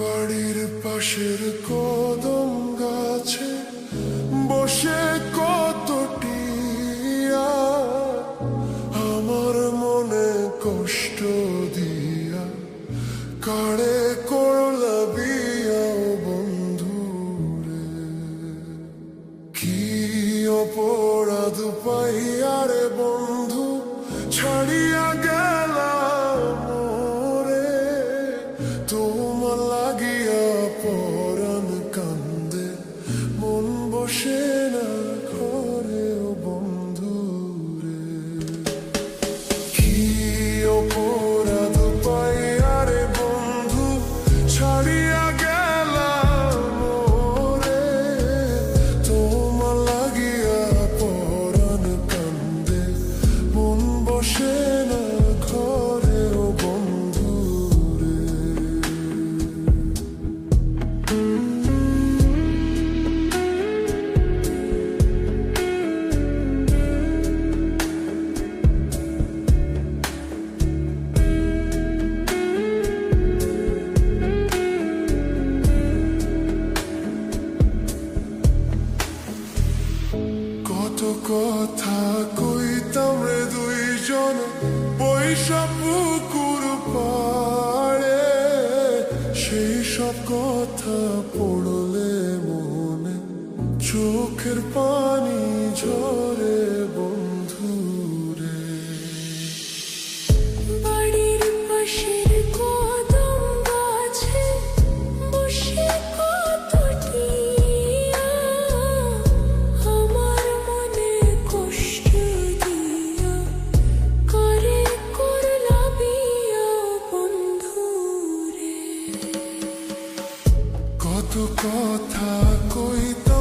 বাড়ির পাশের কদম গাছে বসে কতটি আমার মনে কষ্ট দিয়া কারে করলা বিয়াও বন্ধু রে কি অপরাধ পাইয়া রে বন্ধু কথা কইতাম রে দুইজন পয়সা পুকুর পাড়ে। সেই সব কথা পড়লে মনে চোখের পানি ঝরে। কত কথা কইতা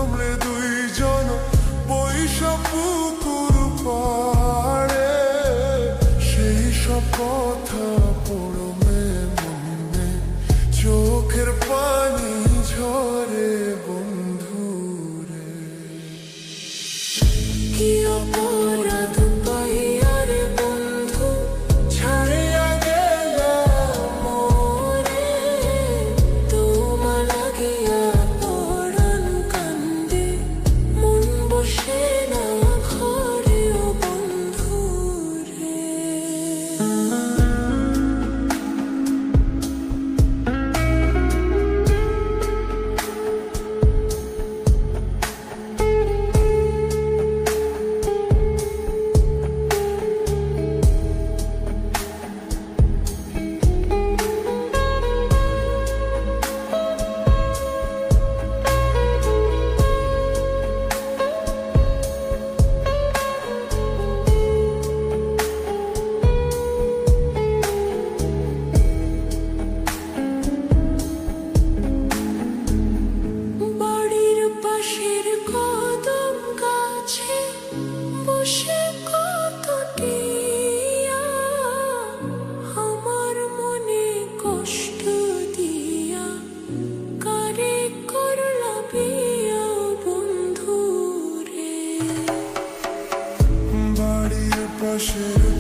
rush it